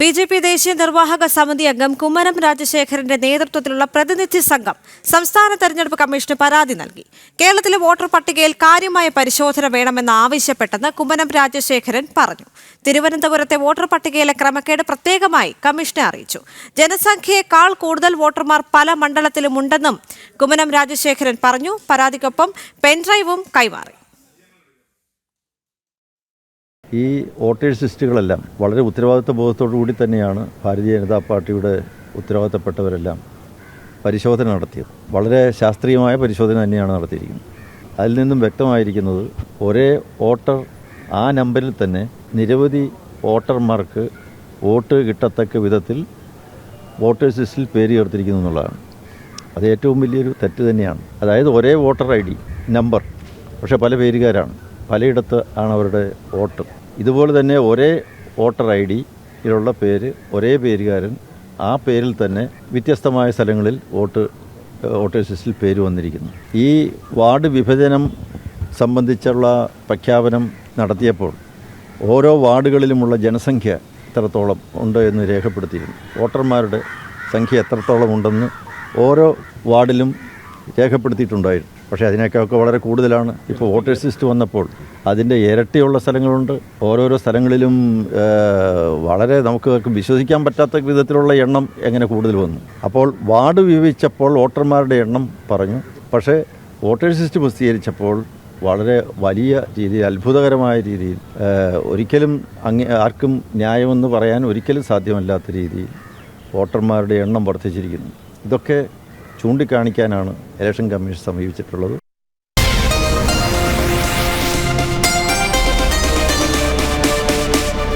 B J P ദേശീയ നിർവാഹക സമിതി അംഗം കുമ്മനം രാജശേഖരന്റെ നേതൃത്വത്തിലുള്ള പ്രതിനിധി സംഘം സംസ്ഥാന തെരഞ്ഞെടുപ്പ് കമ്മീഷന് പരാതി നൽകി. കേരളത്തിലെ വോട്ടർ പട്ടികയിൽ കാര്യമായ പരിശോധന വേണമെന്ന് ആവശ്യപ്പെട്ടെന്ന് കുമ്മനം രാജശേഖരൻ പറഞ്ഞു. തിരുവനന്തപുരത്തെ വോട്ടർ പട്ടികയിലെ ക്രമക്കേട് പ്രത്യേകമായി കമ്മീഷനെ അറിയിച്ചു. ജനസംഖ്യയേക്കാൾ കൂടുതൽ വോട്ടർമാർ പല മണ്ഡലത്തിലുമുണ്ടെന്നും കുമ്മനം രാജശേഖരൻ പറഞ്ഞു. പരാതിക്കൊപ്പം പെൻഡ്രൈവും കൈമാറി. ഈ വോട്ടേഴ്സ് ലിസ്റ്റുകളെല്ലാം വളരെ ഉത്തരവാദിത്വ ബോധത്തോടു കൂടി തന്നെയാണ് ഭാരതീയ ജനതാ പാർട്ടിയുടെ ഉത്തരവാദിത്തപ്പെട്ടവരെല്ലാം പരിശോധന നടത്തിയത്. വളരെ ശാസ്ത്രീയമായ പരിശോധന തന്നെയാണ് നടത്തിയിരിക്കുന്നത്. അതിൽ നിന്നും വ്യക്തമായിരിക്കുന്നത് ഒരേ വോട്ടർ ആ നമ്പറിൽ തന്നെ നിരവധി വോട്ടർമാർക്ക് വോട്ട് കിട്ടത്തക്ക വിധത്തിൽ വോട്ടേഴ്സ് ലിസ്റ്റിൽ പേര് ചേർത്തിരിക്കുന്നു എന്നുള്ളതാണ്. അത് ഏറ്റവും വലിയൊരു തെറ്റ് തന്നെയാണ്. അതായത് ഒരേ വോട്ടർ ഐ ഡി നമ്പർ പക്ഷേ പല പേരുകാരാണ്. പലയിടത്ത് ആണ് അവരുടെ വോട്ട്. ഇതുപോലെ തന്നെ ഒരേ വോട്ടർ ഐ ഡിയിലുള്ള പേര് ഒരേ പേരുകാരൻ ആ പേരിൽ തന്നെ വ്യത്യസ്തമായ സ്ഥലങ്ങളിൽ വോട്ട് വോട്ടേഴ്സ് ലിസ്റ്റിൽ പേര് വന്നിരിക്കുന്നു. ഈ വാർഡ് വിഭജനം സംബന്ധിച്ചുള്ള പ്രഖ്യാപനം നടത്തിയപ്പോൾ ഓരോ വാർഡുകളിലുമുള്ള ജനസംഖ്യ എത്രത്തോളം ഉണ്ട് എന്ന് രേഖപ്പെടുത്തിയിരുന്നു. വോട്ടർമാരുടെ സംഖ്യ എത്രത്തോളം ഉണ്ടെന്ന് ഓരോ വാർഡിലും രേഖപ്പെടുത്തിയിട്ടുണ്ടായിരുന്നു. പക്ഷേ അതിനേക്കാളൊക്കെ വളരെ കൂടുതലാണ്. ഇപ്പോൾ വോട്ടേഴ്സ് ലിസ്റ്റ് വന്നപ്പോൾ അതിന്റെ ഇരട്ടിയുള്ള സ്ഥലങ്ങളുണ്ട്. ഓരോരോ സ്ഥലങ്ങളിലും വളരെ നമുക്ക് വിശ്വസിക്കാൻ പറ്റാത്ത വിധത്തിലുള്ള എണ്ണം എങ്ങനെ കൂടുതൽ വന്നു. അപ്പോൾ വാർഡ് വിവരിച്ചപ്പോൾ വോട്ടർമാരുടെ എണ്ണം പറഞ്ഞു. പക്ഷേ വോട്ടേഴ്സ് ലിസ്റ്റ് പ്രസിദ്ധീകരിച്ചപ്പോൾ വളരെ വലിയ രീതിയിൽ അത്ഭുതകരമായ രീതിയിൽ ഒരിക്കലും അങ്ങ് ആർക്കും ന്യായമെന്ന് പറയാൻ ഒരിക്കലും സാധ്യമല്ലാത്ത രീതിയിൽ വോട്ടർമാരുടെ എണ്ണം വർദ്ധിച്ചിരിക്കുന്നു. ഇതൊക്കെ ചൂണ്ടിക്കാണിക്കാനാണ് ഇലക്ഷൻ കമ്മീഷൻ സമീപിച്ചിട്ടുള്ളത്.